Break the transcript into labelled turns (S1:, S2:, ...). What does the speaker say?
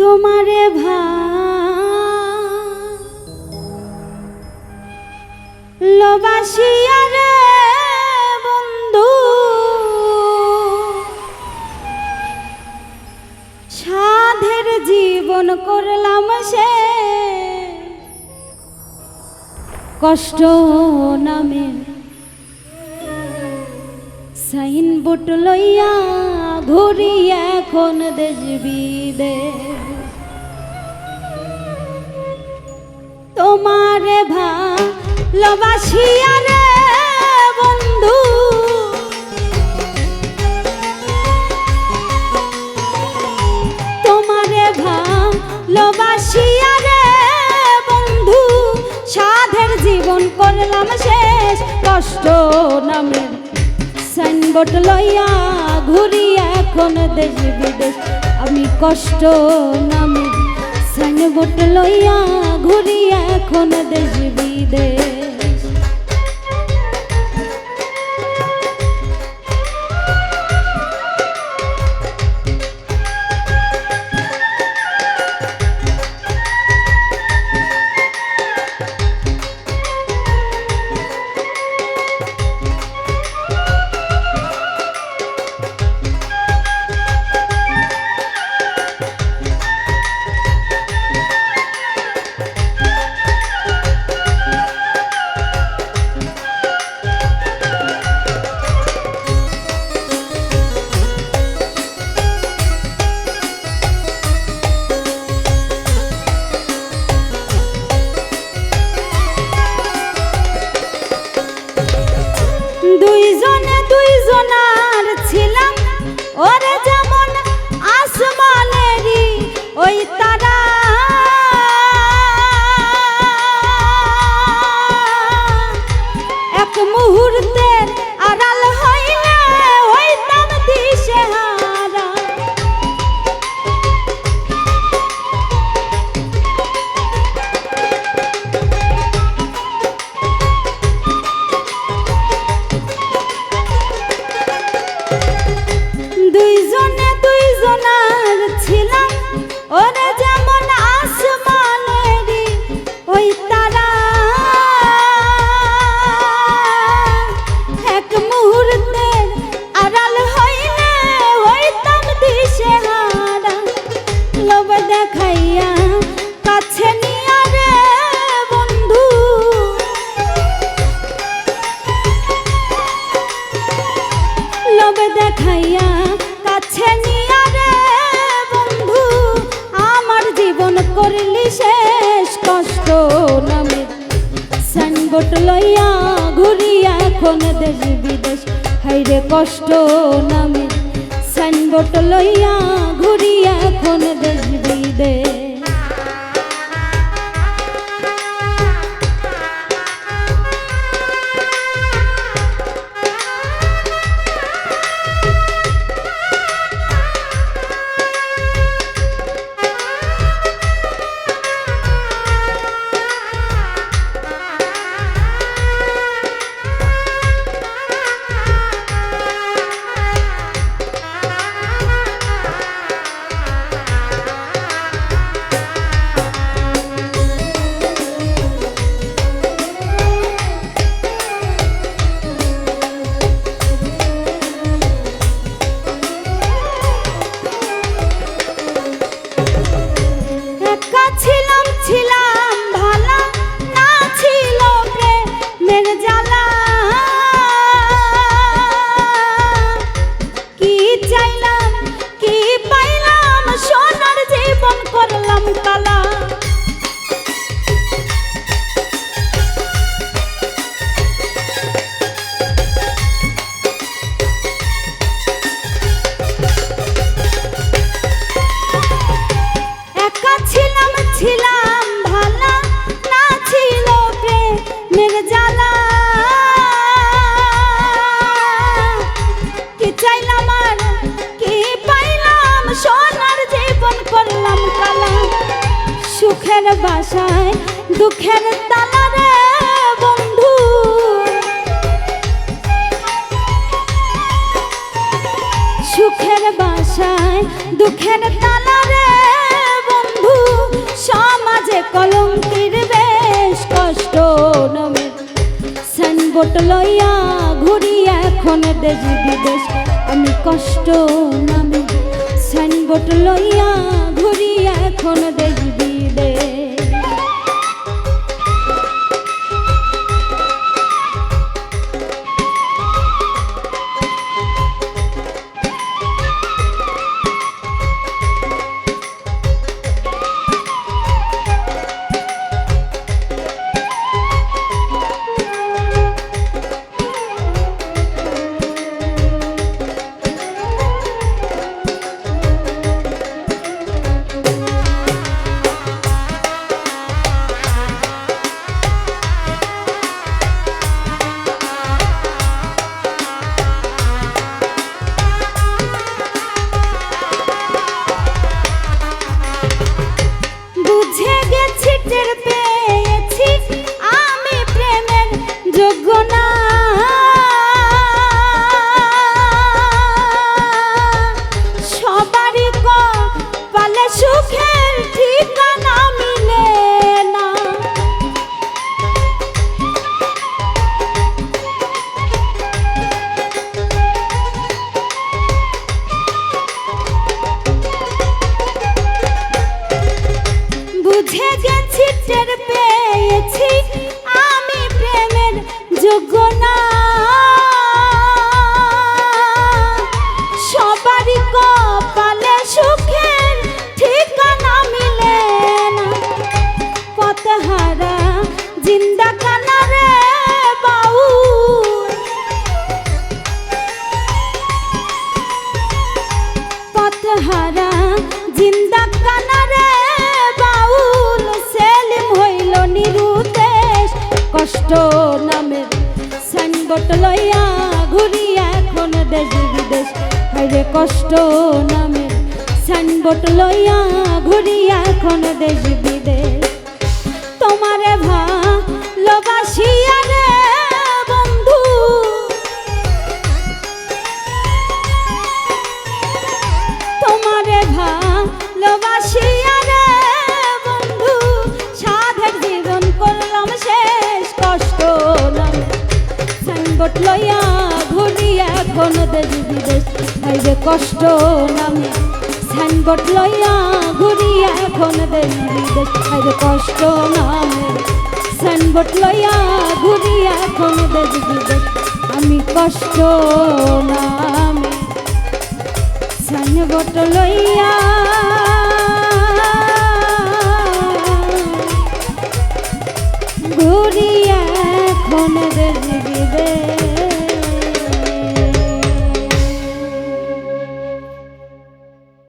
S1: তোমারে ভালোবাসিয়া রে বন্ধু। সাধের জীবন করলাম সে। কষ্ট নামে সাইন বোট লইয়া ঘুরি এখন দেশ বিদেশ। তোমারে ভালোবাসিয়া রে বন্ধু। তোমারে ভালোবাসিয়া রে বন্ধু। সাধের জীবন করলাম শেষ, কষ্ট নামের সাইনবোর্ড লইয়া ঘুরি এখন দেশ বিদেশ, আমি কষ্ট নামে। সাইনবোর্ড লইয়া ঘুরি এখন দেশ বিদেশ। সাইনবোর্ড লইয়া ঘুরি এখন দেশ বিদেশ। হাইরে কষ্ট নামে। সাইনবোর্ড লইয়া ঘুরি এখন দেশ বিদেশ। সুখের বাসায়, দুঃখের তালা রে বন্ধু। সুখের বাসায়, দুঃখের তালা রে কলঙ্কির বেশ কষ্ট নামে। সাইনবোর্ড লইয়া ঘুরি এখন দেশ বিদেশ, আমি কষ্ট নামে। সাইনবোর্ড লইয়া ঘুরি এখন দেশ পথহারা জিন্দা কানারে বাউল সেলিম হইল নিরুদেশ কষ্ট নামের সাইনবোর্ড লইয়া ঘুরি এখন দেশ বিদেশ। হাইরে কষ্ট নামের সাইনবোর্ড লইয়া ঘুরি এখন দেশ বিদেশ। তোমারে ভালোবাসিয়া রে ভালোবাসিয়া রে বন্ধু, সাধের জীবন করলাম, শেষ কষ্ট নামে কষ্ট নামে সাইনবোর্ড লইয়া ঘুরি এখন দেশ হাইরে কষ্ট নামে সাইনবোর্ড লইয়া ঘুরি এখন আমি কষ্ট নামে সাইনবোর্ড লইয়া